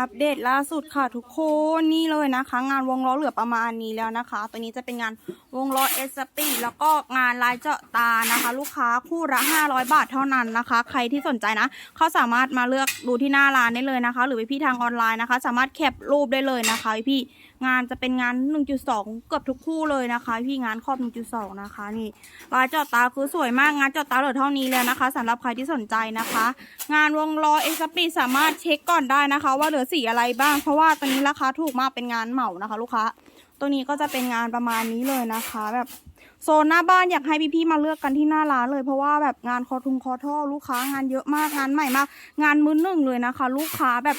อัปเดตล่าสุดค่ะทุกคนนี่เลยนะคะ งานวงล้อเหลือประมาณนี้แล้วนะคะ ตัวนี้จะเป็นงานวงล้อเอสปีแล้วก็งานลายเจาะตานะคะ ลูกค้าคู่ละ500 บาทเท่านั้นนะคะ ใครที่สนใจนะเขาสามารถมาเลือกดูที่หน้าร้านได้เลยนะคะ หรือไปพี่ทางออนไลน์นะคะ สามารถแคปรูปได้เลยนะคะพี่งานจะเป็นงาน 1.2 เกือบทุกคู่เลยนะคะ พี่งานครอบ 1.2 นะคะ นี่ลายเจาะตาคือสวยมากงานเจาะตาเหลือเท่านี้แล้วนะคะสำหรับใครที่สนใจนะคะ งานวงล้อเอสปีสามารถเช็คก่อนได้นะคะ ว่าเหลือสีอะไรบ้าง เพราะว่าตอนนี้ราคาถูกมากเป็นงานเหมานะคะ ลูกค้า ตัวนี้ก็จะเป็นงานประมาณนี้เลยนะคะ แบบโซนหน้าบ้านอยากให้พี่ๆมาเลือกกันที่หน้าร้านเลย เพราะว่าแบบงานคอทุงคอท่อลูกค้างานเยอะมากงานใหม่มาก งานมือหนึ่งเลยนะคะ ลูกค้าแบบ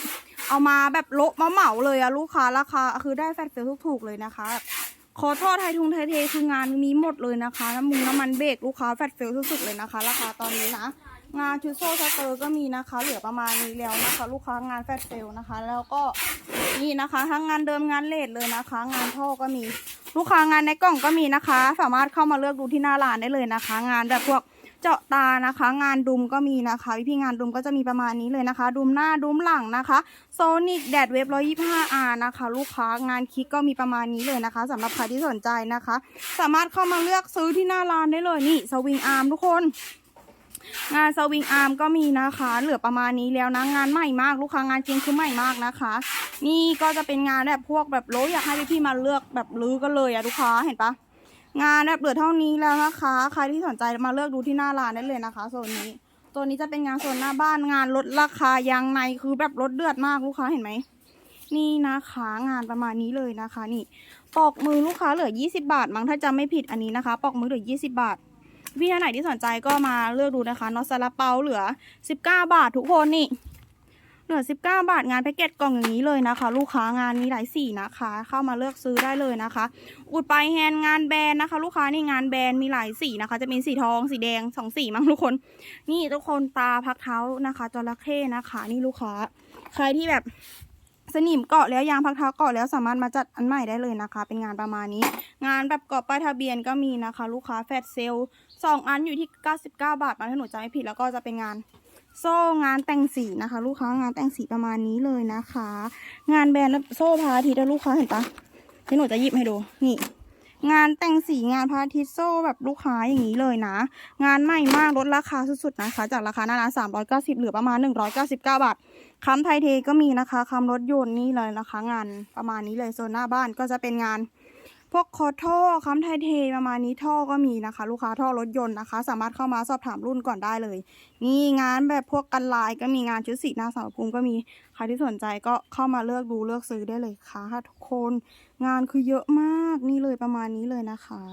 เอามาแบบโละมาเหมาเลยอะลูกค้าราคาคือได้แฟตเซลถูกๆเลยนะคะคอท่อไทยทุงไทยเทคืองานมีหมดเลยนะคะน้ำมุงน้ำมันเบรกลูกค้าแฟตเซลสุดๆเลยนะคะ ราคาตอนนี้นะ งานชุดโซ่สเตอร์ก็มีนะคะ เหลือประมาณนี้แล้วนะคะ ลูกค้างานแฟตเซลนะคะ แล้วก็นี่นะคะทั้งงานเดิมงานเลทเลยนะคะ งานท่อก็มีลูกค้างานในกล่องก็มีนะคะ สามารถเข้ามาเลือกดูที่หน้าร้านได้เลยนะคะ งานแบบพวกเจาะตานะคะ งานดุมก็มีนะคะพี่งานดุมก็จะมีประมาณนี้เลยนะคะ ดุมหน้าดุมหลังนะคะโซนิกแดดเวฟ125 R นะคะ ลูกค้างานคิกก็มีประมาณนี้เลยนะคะสำหรับใครที่สนใจนะคะ สามารถเข้ามาเลือกซื้อที่หน้าร้านได้เลยนี่สวิงอาร์มทุกคน งานสวิงอาร์มก็มีนะคะ เหลือประมาณนี้แล้วนะ งานใหม่มาก ลูกค้างานจริงคือใหม่มากนะคะ นี่ก็จะเป็นงานแบบพวกแบบโลอยากให้พี่ๆมาเลือกแบบลื้อกันเลยอะลูกค้าเห็นปะงานแบบเหลือเท่านี้แล้วนะคะ ใครที่สนใจมาเลือกดูที่หน้าร้านได้เลยนะคะโซนนี้ตัวนี้จะเป็นงานโซนหน้าบ้านงานลดราคายางในคือแบบลดเดือดมากลูกค้าเห็นไหมนี่นะคะงานประมาณนี้เลยนะคะ นี่ปอกมือลูกค้าเหลือ 20 บาทมั้งถ้าจำไม่ผิดอันนี้นะคะ ปอกมือเหลือ 20 บาท พี่ท่านไหนที่สนใจก็มาเลือกดูนะคะนอสซาลาเปาเหลือ 19 บาททุกคนนี่ เหลือ 19 บาทงานแพ็กเกจกล่องอย่างนี้เลยนะคะ ลูกค้างานมีหลายสีนะคะ เข้ามาเลือกซื้อได้เลยนะคะ อุดไปแฮนงานแบรนด์นะคะ ลูกค้านี่งานแบรนด์มีหลายสีนะคะ จะมีสีทองสีแดงสองสีมั้งทุกคน นี่ทุกคนตาพักเท้านะคะจระเข้นะคะ นี่ลูกค้า ใครที่แบบ สนิมเกาะแล้วยางพักเท้าเกาะแล้วสามารถมาจัดอันใหม่ได้เลยนะคะ เป็นงานประมาณนี้ งานแบบเกาะป้ายทะเบียนก็มีนะคะ ลูกค้าแฟดเซลสองอันอยู่ที่ 99 บาทมาถ้าหนูจำไม่ผิดแล้วก็จะเป็นงานโซ่งานแต่งสีนะคะ ลูกค้างานแต่งสีประมาณนี้เลยนะคะ งานแบรนด์โซ่พาทิตย์ลูกค้าเห็นปะที่หนูจะหยิบให้ดูนี่ งานแต่งสีงานพาทิตย์โซแบบลูกค้าอย่างนี้เลยนะ งานใหม่มากลดราคาสุดๆนะคะ จากราคาหน้าร้านสามร้อยเก้าสิบเหลือประมาณหนึ่งร้อยเก้าสิบาทคำไทยเทก็มีนะคะคำรถยนต์นี่เลยนะคะ งานประมาณนี้เลยโซนหน้าบ้านก็จะเป็นงาน พวกคอท่อคำไทยเทประมาณนี้ท่อก็มีนะคะ ลูกค้าท่อรถยนต์นะคะ สามารถเข้ามาสอบถามรุ่นก่อนได้เลย นี่งานแบบพวกกันลายก็มีงานชุดสีหน้าสาวภูมิก็มีใครที่สนใจก็เข้ามาเลือกดูเลือกซื้อได้เลยค่ะทุกคน งานคือเยอะมากนี่เลยประมาณนี้เลยนะคะ